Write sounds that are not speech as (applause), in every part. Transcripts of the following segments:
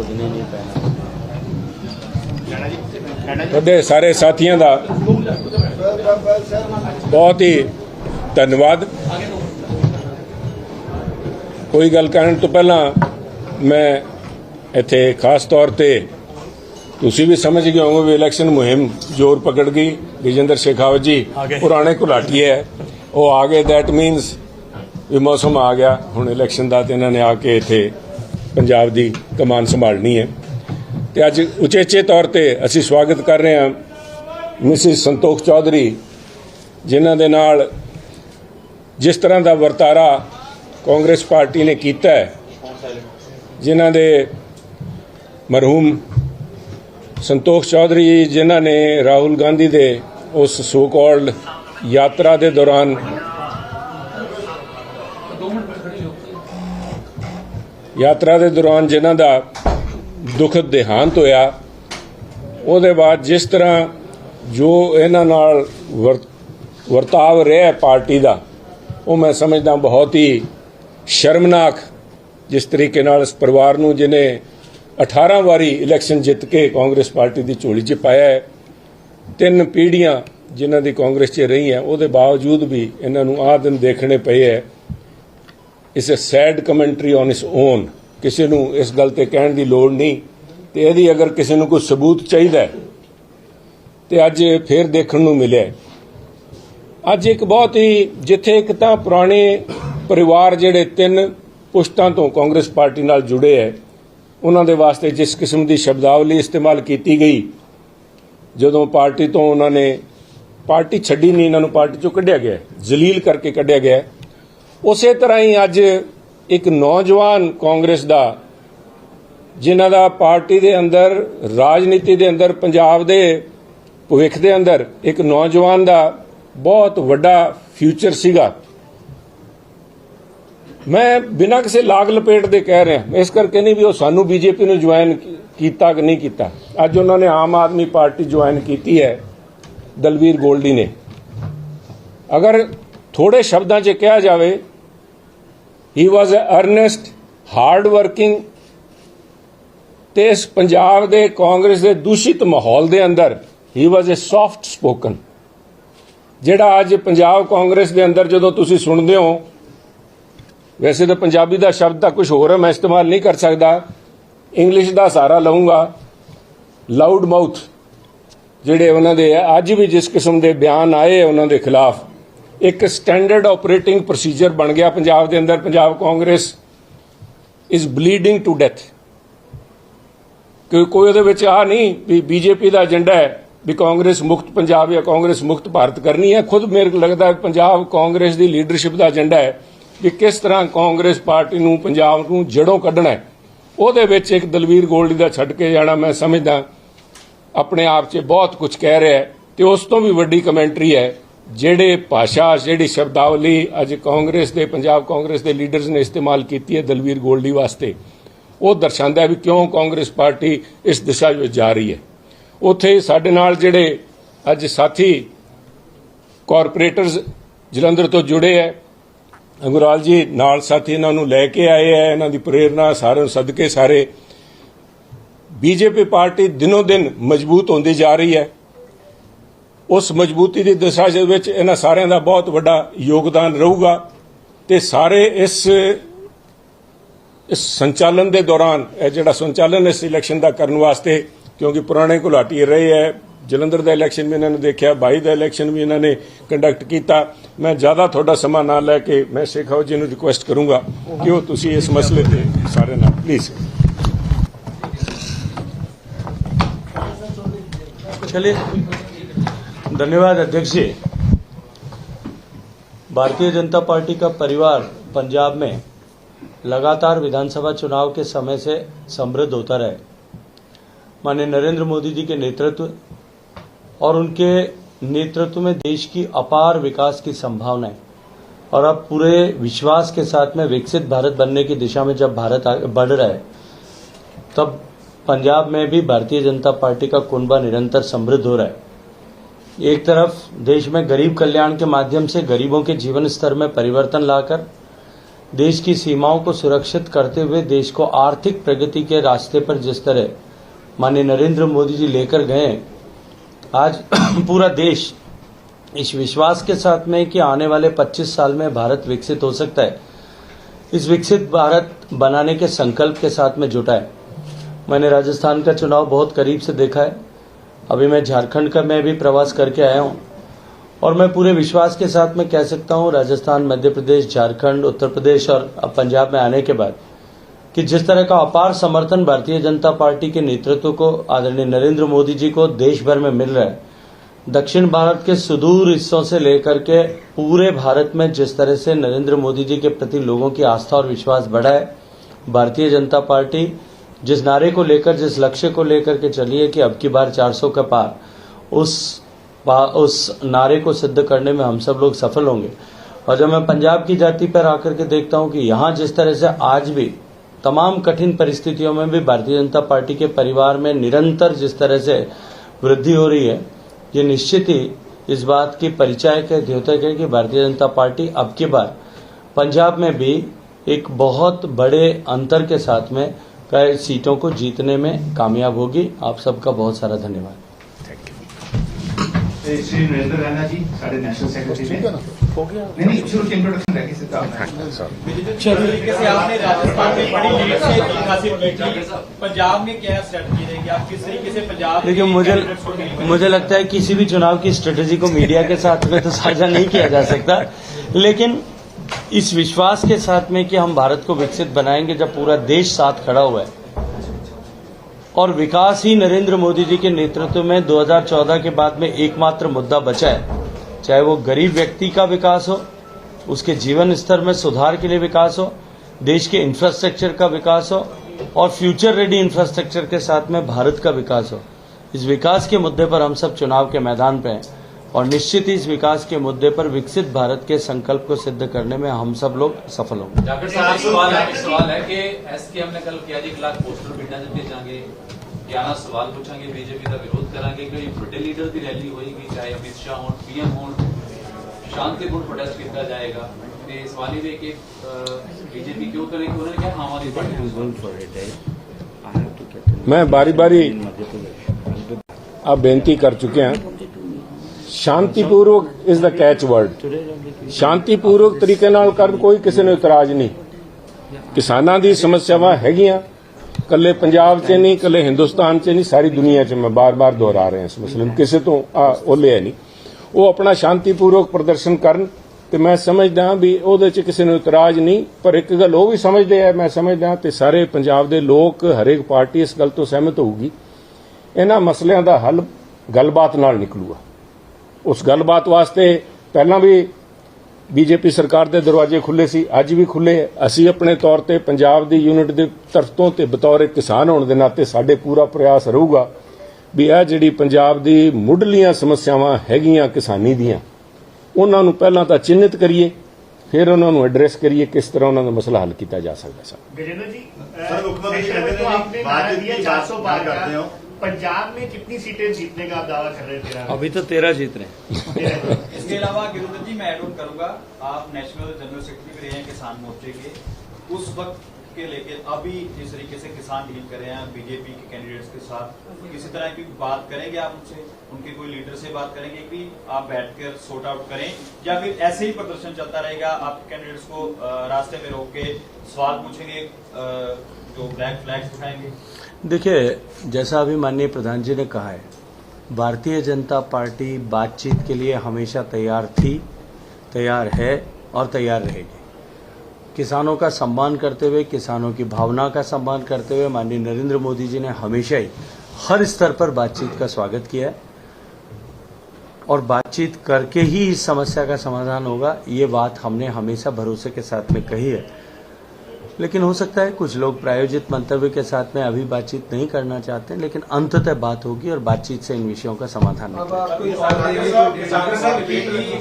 ਕੁਝ ਨਹੀਂ ਪੈਣਾ। ਤੁਹਾਡੇ ਸਾਰੇ ਸਾਥੀਆਂ ਦਾ ਬਹੁਤ ਹੀ ਧੰਨਵਾਦ। ਕੋਈ ਗੱਲ ਕਰਨ ਤੋਂ ਪਹਿਲਾਂ ਮੈਂ ਇੱਥੇ ਖਾਸ ਤੌਰ ਤੇ ਤੁਸੀਂ ਵੀ ਸਮਝ ਗਏ ਹੋਵੋਗੇ ਵੀ ਇਲੈਕਸ਼ਨ ਮੁਹਿੰਮ ਜ਼ੋਰ ਪਕੜ ਗਈ। ਵਿਜੇਂਦਰ ਸ਼ੇਖਾਵਤ ਜੀ ਪੁਰਾਣੇ ਘੁਲਾਟੀ ਹੈ। ਉਹ ਆ ਗਏ ਦੈਟ ਮੀਨਸ ਵੀ ਮੌਸਮ ਆ ਗਿਆ। ਹੁਣ ਇਲੈਕਸ਼ਨ ਦਾ ਤੇ ਇਹਨਾਂ ਨੇ ਆ ਕੇ ਇੱਥੇ ਪੰਜਾਬ ਦੀ ਕਮਾਨ ਸੰਭਾਲਣੀ ਹੈ। ਤੇ ਅੱਜ ਉਚੇਚੇ ਤੌਰ ਤੇ ਅਸੀਂ ਸਵਾਗਤ ਕਰ ਰਹੇ ਹਾਂ ਮਿਸਿਸ ਸੰਤੋਖ ਚੌਧਰੀ, ਜਿਨ੍ਹਾਂ ਦੇ ਨਾਲ ਜਿਸ ਤਰ੍ਹਾਂ ਦਾ ਵਰਤਾਰਾ ਕਾਂਗਰਸ ਪਾਰਟੀ ਨੇ ਕੀਤਾ ਹੈ, ਜਿਨ੍ਹਾਂ ਦੇ ਮਰਹੂਮ ਸੰਤੋਖ ਚੌਧਰੀ ਜਿਨ੍ਹਾਂ ਨੇ ਰਾਹੁਲ ਗਾਂਧੀ ਦੇ ਉਸ ਸੋ ਕਾਲਡ ਯਾਤਰਾ ਦੇ ਦੌਰਾਨ ਯਾਤਰਾ ਦੇ ਦੌਰਾਨ ਜਿਨ੍ਹਾਂ ਦਾ ਦੁਖਦ ਦੇਹਾਂਤ ਹੋਇਆ, ਉਹਦੇ ਬਾਅਦ ਜਿਸ ਤਰ੍ਹਾਂ ਜੋ ਇਹਨਾਂ ਨਾਲ ਵਰ- ਵਰਤਾਵ ਰਿਹਾ ਪਾਰਟੀ ਦਾ, ਉਹ ਮੈਂ ਸਮਝਦਾ ਬਹੁਤ ਹੀ ਸ਼ਰਮਨਾਕ ਜਿਸ ਤਰੀਕੇ ਨਾਲ ਇਸ ਪਰਿਵਾਰ ਨੂੰ ਜਿਨੇ 18 ਵਾਰੀ ਇਲੈਕਸ਼ਨ ਜਿੱਤ ਕੇ ਕਾਂਗਰਸ ਪਾਰਟੀ ਦੀ ਝੋਲੀ 'ਚ ਪਾਇਆ ਹੈ, ਤਿੰਨ ਪੀੜ੍ਹੀਆਂ ਜਿਨ੍ਹਾਂ ਦੀ ਕਾਂਗਰਸ 'ਚ ਰਹੀ ਹੈ ਉਹਦੇ ਬਾਵਜੂਦ ਵੀ ਇਹਨਾਂ ਨੂੰ ਆਹ ਦਿਨ ਦੇਖਣੇ ਪਏ ਹੈ ਇਸ ਅ ਸੈਡ ਕਮੈਂਟਰੀ ਔਨ ਇਸ ਓਨ ਕਿਸੇ ਨੂੰ ਇਸ ਗੱਲ ਤੇ ਕਹਿਣ ਦੀ ਲੋੜ ਨਹੀਂ। ਤੇ ਇਹਦੀ ਅਗਰ ਕਿਸੇ ਨੂੰ ਕੋਈ ਸਬੂਤ ਚਾਹੀਦਾ ਹੈ, ਤੇ ਅੱਜ ਫੇਰ ਦੇਖਣ ਨੂੰ ਮਿਲਿਆ ਅੱਜ ਇੱਕ ਬਹੁਤ ਹੀ ਜਿੱਥੇ ਇੱਕ ਤਾਂ ਪੁਰਾਣੇ ਪਰਿਵਾਰ ਜਿਹੜੇ ਤਿੰਨ ਪੁਸ਼ਤਾਂ ਤੋਂ ਕਾਂਗਰਸ ਪਾਰਟੀ ਨਾਲ ਜੁੜੇ ਹੈ ਉਹਨਾਂ ਦੇ ਵਾਸਤੇ ਜਿਸ ਕਿਸਮ ਦੀ ਸ਼ਬਦਾਵਲੀ ਇਸਤੇਮਾਲ ਕੀਤੀ ਗਈ ਜਦੋਂ ਪਾਰਟੀ ਤੋਂ ਉਹਨਾਂ ਨੇ ਪਾਰਟੀ ਛੱਡੀ ਨਹੀਂ ਇਹਨਾਂ ਨੂੰ ਪਾਰਟੀ ਚੋਂ ਕੱਢਿਆ ਗਿਆ ਜ਼ਲੀਲ ਕਰਕੇ ਕੱਢਿਆ ਗਿਆ ਉਸੇ ਤਰ੍ਹਾਂ ਹੀ ਅੱਜ ਇੱਕ ਨੌਜਵਾਨ ਕਾਂਗਰਸ ਦਾ, ਜਿਨ੍ਹਾਂ ਦਾ ਪਾਰਟੀ ਦੇ ਅੰਦਰ, ਰਾਜਨੀਤੀ ਦੇ ਅੰਦਰ, ਪੰਜਾਬ ਦੇ ਭਵਿੱਖ ਦੇ ਅੰਦਰ ਇੱਕ ਨੌਜਵਾਨ ਦਾ ਬਹੁਤ ਵੱਡਾ ਫਿਊਚਰ ਸੀਗਾ। ਮੈਂ ਬਿਨਾਂ ਕਿਸੇ ਲਾਗ ਲਪੇਟ ਦੇ ਕਹਿ ਰਿਹਾ, ਇਸ ਕਰਕੇ ਨਹੀਂ ਵੀ ਉਹ ਸਾਨੂੰ ਬੀਜੇਪੀ ਨੂੰ ਜੁਆਇਨ ਕੀਤਾ ਕਿ ਨਹੀਂ ਕੀਤਾ। ਅੱਜ ਉਹਨਾਂ ਨੇ ਆਮ ਆਦਮੀ ਪਾਰਟੀ ਜੁਆਇਨ ਕੀਤੀ ਹੈ, ਦਲਵੀਰ ਗੋਲਡੀ ਨੇ। ਅਗਰ ਥੋੜੇ ਸ਼ਬਦਾਂ 'ਚ ਕਿਹਾ ਜਾਵੇ he was a earnest hard working ਤੇ ਇਸ ਪੰਜਾਬ ਦੇ ਕਾਂਗਰਸ ਦੇ ਦੂਸ਼ਿਤ ਮਾਹੌਲ ਦੇ ਅੰਦਰ ਹੀ ਵਾਸ ਅ ਸੌਫਟ ਸਪੋਕਨ ਜਿਹੜਾ ਅੱਜ ਪੰਜਾਬ ਕਾਂਗਰਸ ਦੇ ਅੰਦਰ ਜਦੋਂ ਤੁਸੀਂ ਸੁਣਦੇ ਹੋ, ਵੈਸੇ ਤਾਂ ਪੰਜਾਬੀ ਦਾ ਸ਼ਬਦ ਤਾਂ ਕੁਝ ਹੋਰ ਹੈ ਮੈਂ ਇਸਤੇਮਾਲ ਨਹੀਂ ਕਰ ਸਕਦਾ। ਇੰਗਲਿਸ਼ ਦਾ ਸਹਾਰਾ ਲਵਾਂਗਾ ਲਾਊਡ ਮਾਊਥ ਜਿਹੜੇ ਉਹਨਾਂ ਦੇ ਅੱਜ ਵੀ ਜਿਸ ਕਿਸਮ ਦੇ ਬਿਆਨ ਆਏ ਉਹਨਾਂ ਦੇ ਖਿਲਾਫ ਇੱਕ ਸਟੈਂਡਰਡ ਆਪਰੇਟਿੰਗ ਪ੍ਰੋਸੀਜਰ ਬਣ ਗਿਆ ਪੰਜਾਬ ਦੇ ਅੰਦਰ, Punjab Congress is bleeding to death ਕਿ ਕੋਈ ਉਹਦੇ ਵਿੱਚ ਆ ਨਹੀਂ ਵੀ ਬੀਜੇਪੀ ਦਾ ਏਜੰਡਾ ਹੈ ਵੀ ਕਾਂਗਰਸ ਮੁਕਤ ਪੰਜਾਬ ਜਾਂ ਕਾਂਗਰਸ ਮੁਕਤ ਭਾਰਤ ਕਰਨੀ ਹੈ। ਖੁਦ ਮੇਰੇ ਲੱਗਦਾ ਪੰਜਾਬ ਕਾਂਗਰਸ ਦੀ ਲੀਡਰਸ਼ਿਪ ਦਾ ਏਜੰਡਾ ਹੈ ਵੀ ਕਿਸ ਤਰ੍ਹਾਂ ਕਾਂਗਰਸ ਪਾਰਟੀ ਨੂੰ, ਪੰਜਾਬ ਨੂੰ ਜੜੋਂ ਕੱਢਣਾ ਹੈ। ਉਹਦੇ ਵਿੱਚ ਇੱਕ ਦਲਵੀਰ ਗੋਲਡੀ ਦਾ ਛੱਡ ਕੇ ਜਾਣਾ ਮੈਂ ਸਮਝਦਾ। ਆਪਣੇ ਆਪ 'ਚ ਬਹੁਤ ਕੁਝ ਕਹਿ ਰਿਹਾ ਹੈ ਤੇ ਉਸ ਤੋਂ ਵੀ ਵੱਡੀ ਕਮੈਂਟਰੀ ਹੈ। ਜਿਹੜੇ ਭਾਸ਼ਾ, ਜਿਹੜੀ ਸ਼ਬਦਾਵਲੀ ਅੱਜ ਕਾਂਗਰਸ ਦੇ, ਪੰਜਾਬ ਕਾਂਗਰਸ ਦੇ ਲੀਡਰਸ ਨੇ ਇਸਤੇਮਾਲ ਕੀਤੀ ਹੈ ਦਲਵੀਰ ਗੋਲਡੀ ਵਾਸਤੇ, ਉਹ ਦਰਸਾਉਂਦਾ ਹੈ ਵੀ ਕਿਉਂ ਕਾਂਗਰਸ ਪਾਰਟੀ ਇਸ ਦਿਸ਼ਾ ਵਿੱਚ ਜਾ ਰਹੀ ਹੈ। ਉੱਥੇ ਸਾਡੇ ਨਾਲ ਜਿਹੜੇ ਅੱਜ ਸਾਥੀ ਕਾਰਪੋਰੇਟਰਸ ਜਲੰਧਰ ਤੋਂ ਜੁੜੇ ਹੈ, ਅੰਗੁਰਾਲ ਜੀ ਨਾਲ ਸਾਥੀ ਇਹਨਾਂ ਨੂੰ ਲੈ ਕੇ ਆਏ ਹੈ, ਇਹਨਾਂ ਦੀ ਪ੍ਰੇਰਣਾ ਸਾਰਿਆਂ ਨੂੰ ਸਦਕੇ ਸਾਰੇ। ਬੀਜੇਪੀ ਪਾਰਟੀ ਦਿਨੋ ਦਿਨ ਮਜ਼ਬੂਤ ਹੁੰਦੀ ਜਾ ਰਹੀ ਹੈ। ਉਸ ਮਜ਼ਬੂਤੀ ਦੀ ਦਿਸ਼ਾ ਦੇ ਵਿੱਚ ਇਹਨਾਂ ਸਾਰਿਆਂ ਦਾ ਬਹੁਤ ਵੱਡਾ ਯੋਗਦਾਨ ਰਹੂਗਾ ਤੇ ਸਾਰੇ ਇਸ ਇਸ ਸੰਚਾਲਨ ਦੇ ਦੌਰਾਨ, ਇਹ ਜਿਹੜਾ ਸੰਚਾਲਨ ਇਸ ਇਲੈਕਸ਼ਨ ਦਾ ਕਰਨ ਵਾਸਤੇ, ਕਿਉਂਕਿ ਪੁਰਾਣੇ ਘੁਲਾਟੀ ਰਹੇ ਹੈ, ਜਲੰਧਰ ਦਾ ਇਲੈਕਸ਼ਨ ਵੀ ਇਹਨਾਂ ਨੇ ਦੇਖਿਆ, ਬਾਈ ਦਾ ਇਲੈਕਸ਼ਨ ਵੀ ਇਹਨਾਂ ਨੇ ਕੰਡਕਟ ਕੀਤਾ। ਮੈਂ ਜ਼ਿਆਦਾ ਤੁਹਾਡਾ ਸਮਾਂ ਨਾ ਲੈ ਕੇ ਮੈਂ ਸ਼ੇਖਾਓ ਜੀ ਨੂੰ ਰਿਕੁਐਸਟ ਕਰੂੰਗਾ ਕਿ ਉਹ ਤੁਸੀਂ ਇਸ ਮਸਲੇ ਤੇ ਸਾਰੇ ਨਾਲ ਪਲੀਜ਼ ਚਲੇ धन्यवाद, अध्यक्ष जी। भारतीय जनता पार्टी का परिवार पंजाब में लगातार विधानसभा चुनाव के समय से समृद्ध होता रहे। माननीय नरेंद्र मोदी जी के नेतृत्व और उनके नेतृत्व में देश की अपार विकास की संभावना है और अब पूरे विश्वास के साथ में विकसित भारत बनने की दिशा में जब भारत बढ़ रहा है, तब पंजाब में भी भारतीय जनता पार्टी का कुनबा निरंतर समृद्ध हो रहा है। एक तरफ़ देश में गरीब कल्याण के माध्यम से गरीबों के जीवन स्तर में परिवर्तन लाकर, देश की सीमाओं को सुरक्षित करते हुए देश को आर्थिक प्रगति के रास्ते पर जिस तरह माननीय नरेंद्र मोदी जी लेकर गए, आज (clears throat) पूरा देश इस विश्वास के साथ में कि आने वाले 25 साल में भारत विकसित हो सकता है। इस विकसित भारत बनाने के संकल्प के साथ में जुटा है। मैंने राजस्थान का चुनाव बहुत करीब से देखा है। अभी मैं झारखंड का मैं भी प्रवास करके आया हूँ। और मैं पूरे विश्वास के साथ में कह सकता हूँ, राजस्थान, मध्य प्रदेश, झारखंड, उत्तर प्रदेश और अब पंजाब में आने के बाद कि जिस तरह का अपार समर्थन भारतीय जनता पार्टी के नेतृत्व को, आदरणीय नरेंद्र मोदी जी को देश भर में मिल रहा है। दक्षिण भारत के सुदूर हिस्सों से लेकर के पूरे भारत में जिस तरह से नरेंद्र मोदी जी के प्रति लोगों की आस्था और विश्वास बढ़ा है, भारतीय जनता पार्टी जिस नारे को लेकर, जिस लक्ष्य को लेकर के चलिए कि अब की बार 400 का पार, उस पा- उस नारे को सिद्ध करने में हम सब लोग सफल होंगे। और जब मैं पंजाब की जाति पर आकर के देखता हूँ कि यहाँ जिस तरह से आज भी तमाम कठिन परिस्थितियों में भी भारतीय जनता पार्टी के परिवार में निरंतर जिस तरह से वृद्धि हो रही है, ये निश्चित ही इस बात की परिचय के द्योतक है कि भारतीय जनता पार्टी अब की बार पंजाब में भी एक बहुत बड़े अंतर के साथ में का सीटों को जीतने में कामयाब होगी। आप सबका बहुत सारा धन्यवाद। थैंक यू श्री नरेंद्र राणा जी सारे नेशनल सेक्रेटरी नहीं शुरू से इंट्रोडक्शन आपने राजस्थान में बड़ी हासिल की पंजाब में क्या स्ट्रेटजी रहेगी आप किस तरीके से पंजाब देखिए मुझे मुझे लगता है किसी भी चुनाव की स्ट्रेटजी को मीडिया के साथ में तो साझा नहीं किया जा सकता। लेकिन इस विश्वास के साथ में कि हम भारत को विकसित बनाएँगे जब पूरा देश साथ खड़ा हुआ है। और विकास ही नरेंद्र मोदी जी के नेतृत्व में 2014 के बाद में एकमात्र मुद्दा बचा है। चाहे वो गरीब व्यक्ति का विकास हो, उसके जीवन स्तर में सुधार के लिए विकास हो, देश के इंफ्रास्ट्रक्चर का विकास हो, और फ्यूचर रेडी इंफ्रास्ट्रक्चर के साथ में भारत का विकास हो। इस विकास के मुद्दे पर हम सब चुनाव के मैदान पे हैं। और निश्चित ही इस विकास के मुद्दे पर विकसित भारत के संकल्प को सिद्ध करने में हम सब लोग सफल होंगे जाकर साहब एक सवाल है एक सवाल है कि ਐਸਕੇਐਮ ਨੇ ਕੱਲ ਕਿਹਾ ਜੀ 1 ਲੱਖ ਪੋਸਟਰ ਪਿੰਡਾਂ 'ਚ ਭੇਜਾਂਗੇ 11 ਸਵਾਲ ਪੁੱਛਾਂਗੇ ਬੀਜੇਪੀ ਦਾ ਵਿਰੋਧ ਕਰਾਂਗੇ ਕੋਈ ਵੱਡੇ ਲੀਡਰ ਦੀ ਰੈਲੀ ਹੋਏਗੀ ਚਾਹੇ ਅਮਿਤ ਸ਼ਾਹ ਹੋਣ ਪੀਐਮ ਹੋਣ ਸ਼ਾਂਤੀਪੂਰਨ ਪ੍ਰੋਟੈਸਟ ਕੀਤਾ ਜਾਏਗਾ ਤੇ ਸਵਾਲ ਇਹ ਹੈ ਕਿ ਬੀਜੇਪੀ ਕਿਉਂ ਕਰੇਗੀ ਉਹਨਾਂ ਨੇ ਕਿਹਾ ਆਮ ਆਦਮੀ ਪਾਰਟੀ ਮੈਂ ਬਾਰੀ ਬਾਰੀ ਆ ਬੇਨਤੀ ਕਰ ਚੁੱਕੇ ਹਾਂ ਸ਼ਾਂਤੀਪੂਰਵਕ ਇਜ਼ ਦਾ ਕੈਚ ਵਰਡ ਸ਼ਾਂਤੀਪੂਰਵਕ ਤਰੀਕੇ ਨਾਲ ਕਰਨ ਕੋਈ ਕਿਸੇ ਨੂੰ ਇਤਰਾਜ਼ ਨਹੀਂ। ਕਿਸਾਨਾਂ ਦੀ ਸਮੱਸਿਆਵਾਂ ਹੈਗੀਆਂ। ਕੱਲੇ ਪੰਜਾਬ 'ਚ ਨਹੀਂ ਕੱਲੇ ਹਿੰਦੁਸਤਾਨ 'ਚ ਨਹੀਂ, ਸਾਰੀ ਦੁਨੀਆ 'ਚ ਮੈਂ ਬਾਰ-ਬਾਰ ਦੁਹਰਾ ਰਿਹਾ ਇਸ ਮਸਲੇ ਨੂੰ। ਕਿਸੇ ਤੋਂ ਆ ਓਲੇ ਹੈ ਨਹੀਂ। ਉਹ ਆਪਣਾ ਸ਼ਾਂਤੀਪੂਰਵਕ ਪ੍ਰਦਰਸ਼ਨ ਕਰਨ ਤੇ ਮੈਂ ਸਮਝਦਾ ਵੀ ਉਹਦੇ 'ਚ ਕਿਸੇ ਨੂੰ ਇਤਰਾਜ਼ ਨਹੀਂ, ਪਰ ਇੱਕ ਗੱਲ ਉਹ ਵੀ ਸਮਝਦੇ ਆ, ਮੈਂ ਸਮਝਦਾ ਤੇ ਸਾਰੇ ਪੰਜਾਬ ਦੇ ਲੋਕ, ਹਰੇਕ ਪਾਰਟੀ ਇਸ ਗੱਲ ਤੋਂ ਸਹਿਮਤ ਹੋਊਗੀ। ਇਹਨਾਂ ਮਸਲਿਆਂ ਦਾ ਹੱਲ ਗੱਲਬਾਤ ਨਾਲ ਨਿਕਲੂਗਾ। ਉਸ ਗੱਲਬਾਤ ਵਾਸਤੇ ਪਹਿਲਾਂ ਵੀ ਬੀਜੇਪੀ ਸਰਕਾਰ ਦੇ ਦਰਵਾਜ਼ੇ ਖੁੱਲੇ ਸੀ ਅੱਜ ਵੀ ਖੁੱਲੇ ਅਸੀਂ ਆਪਣੇ ਤੌਰ ਤੇ ਪੰਜਾਬ ਦੀ ਯੂਨਿਟ ਦੇ ਤਰਫ ਤੋਂ ਤੇ ਬਤੌਰ ਕਿਸਾਨ ਹੋਣ ਦੇ ਨਾਤੇ ਸਾਡੇ ਪੂਰਾ ਪ੍ਰਯਾਸ ਰਹੂਗਾ ਵੀ ਇਹ ਜਿਹੜੀ ਪੰਜਾਬ ਦੀ ਮੁੱਢਲੀਆਂ ਸਮੱਸਿਆਵਾਂ ਹੈਗੀਆਂ ਕਿਸਾਨੀ ਦੀਆਂ ਉਹਨਾਂ ਨੂੰ ਪਹਿਲਾਂ ਤਾਂ ਚਿੰਨਿਤ ਕਰੀਏ ਫਿਰ ਉਹਨਾਂ ਨੂੰ ਐਡਰੈਸ ਕਰੀਏ ਕਿਸ ਤਰ੍ਹਾਂ ਉਹਨਾਂ ਦਾ ਮਸਲਾ ਹੱਲ ਕੀਤਾ ਜਾ ਸਕਦਾ ਸਰ। ਗਜੇਂਦਰ ਜੀ ਸਰ ਮੁੱਖ ਮੰਤਰੀ ਕਹਿੰਦੇ ਨੇ ਬਾਅਦ ਵਿੱਚ ਕਰਦੇ ਹੋ। हो। पंजाब में कितनी सीटें जीतने का आप दावा कर रहे थे तेरह अभी तो तेरह जीत रहे हैं इसके अलावा गिरिधर जी मैं एड ऑन करूँगा आप नेशनल जनरल सेक्रेटरी भी रहे हैं किसान मोर्चे के। उस वक्त के लेके अभी जिस तरीके से किसान डील कर रहे हैं बीजेपी के कैंडिडेट्स के साथ किसी तरह की बात करेंगे आप उनसे? उनके कोई लीडर से बात करेंगे कि आप बैठकर सॉर्ट आउट करें? या फिर ऐसे ही प्रदर्शन चलता रहेगा आप कैंडिडेट्स को रास्ते में रोक के सवाल पूछेंगे जो ब्लैक फ्लैग्स दिखाएँगे? देखिए, जैसा अभी माननीय प्रधान जी ने कहा है, भारतीय जनता पार्टी बातचीत के लिए हमेशा तैयार थी, तैयार है और तैयार रहेगी। किसानों का सम्मान करते हुए, किसानों की भावना का सम्मान करते हुए माननीय नरेंद्र मोदी जी ने हमेशा ही हर स्तर पर बातचीत का स्वागत किया है। और बातचीत करके ही इस समस्या का समाधान होगा, ये बात हमने हमेशा भरोसे के साथ में कही है। लेकिन हो सकता है कुछ लोग प्रायोजित मंतव्य के साथ में अभी बातचीत नहीं करना चाहते लेकिन अंततः बात होगी और बातचीत से इन विषयों का समाधान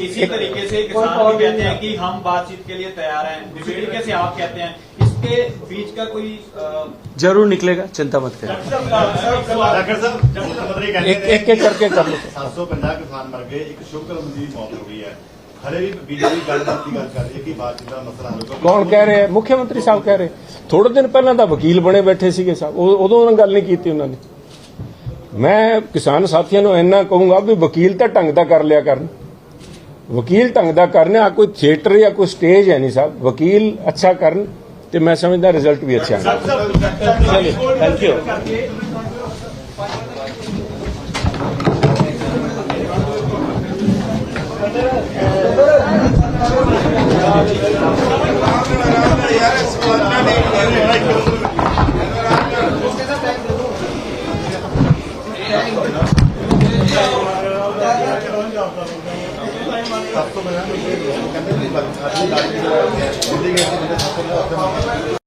इसी तरीके से किसान भी कहते हैं कि हम बातचीत के लिए तैयार हैं। तरीके से आप कहते हैं इसके बीच का कोई ज़रूर निकलेगा चिंता मत करें एक एक करके कर लो किसान मर गए एक शुक्र मौत हो गई है। ਹਲੇ ਵੀ ਬੀਜੇਪੀ ਗੱਲਬਾਤ ਦੀ ਗੱਲ ਕਰ ਰਹੀ ਹੈ ਕਿ ਬਾਤਚੀਤ ਦਾ ਮਸਲਾ ਹੱਲ ਹੋਊਗਾ ਕੌਣ ਕਹਿ ਰਹੇ ਮੁੱਖ ਮੰਤਰੀ ਸਾਹਿਬ ਕਹਿ ਰਹੇ ਥੋੜੇ ਦਿਨ ਪਹਿਲਾਂ ਤਾਂ ਵਕੀਲ ਬਣੇ ਬੈਠੇ ਸੀਗੇ ਸਾਹਿਬ ਉਦੋਂ ਉਹਨਾਂ ਗੱਲ ਨਹੀਂ ਕੀਤੀ ਉਹਨਾਂ ਨੇ ਮੈਂ ਕਿਸਾਨ ਸਾਥੀਆਂ ਨੂੰ ਇੰਨਾ ਕਹੂੰਗਾ ਵੀ ਵਕੀਲ ਤਾਂ ਢੰਗ ਦਾ ਕਰ ਲਿਆ ਕਰਨ ਵਕੀਲ ਢੰਗ ਦਾ ਕਰਨ ਆ ਕੋਈ ਥੀਏਟਰ ਜਾਂ ਕੋਈ ਸਟੇਜ ਹੈ ਨਹੀਂ ਸਾਹਿਬ ਵਕੀਲ ਅੱਛਾ ਕਰਨ ਤੇ ਮੈਂ ਸਮਝਦਾ ਰਿਜ਼ਲਟ ਵੀ ਅੱਛਾ ਆਣਾ ਥੈਂਕ ਯੂ ਸਭ ਤੋਂ ਪਹਿਲਾਂ ਇਹ ਕਹਿੰਦੇ ਕਿ ਅੱਜ ਦੀ ਲਾਈਵ ਦਿੱਲੀ ਗਏ ਸੀ ਜਿਹੜੇ ਸਭ ਤੋਂ ਪਹਿਲਾਂ